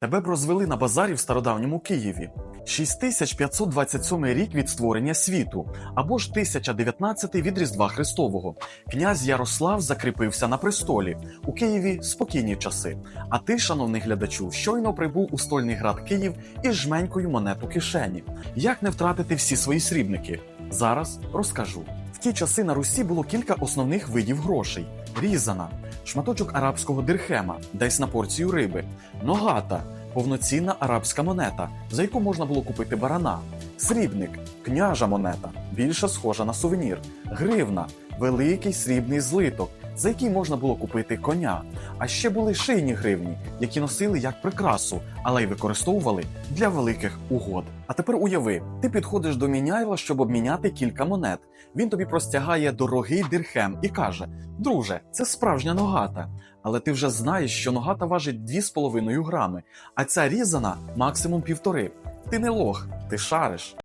Тебе б розвели на базарі в стародавньому Києві. 6527 рік від створення світу, або ж 1019 від Різдва Христового. Князь Ярослав закріпився на престолі. У Києві спокійні часи. А ти, шановний глядачу, щойно прибув у стольний град Київ із жменькою монет у кишені. Як не втратити всі свої срібники? Зараз розкажу. В ті часи на Русі було кілька основних видів грошей: різана, шматочок арабського дирхема, десь на порцію риби, ногата, повноцінна арабська монета, за яку можна було купити барана, срібник, княжа монета, більше схожа на сувенір, гривна, великий срібний злиток, за який можна було купити коня. А ще були шийні гривні, які носили як прикрасу, але й використовували для великих угод. А тепер уяви, ти підходиш до міняйла, щоб обміняти кілька монет. Він тобі простягає дорогий дирхем і каже: Друже, це справжня ногата. Але ти вже знаєш, що ногата важить 2,5 грами, а ця різана максимум півтори. Ти не лох, ти шариш.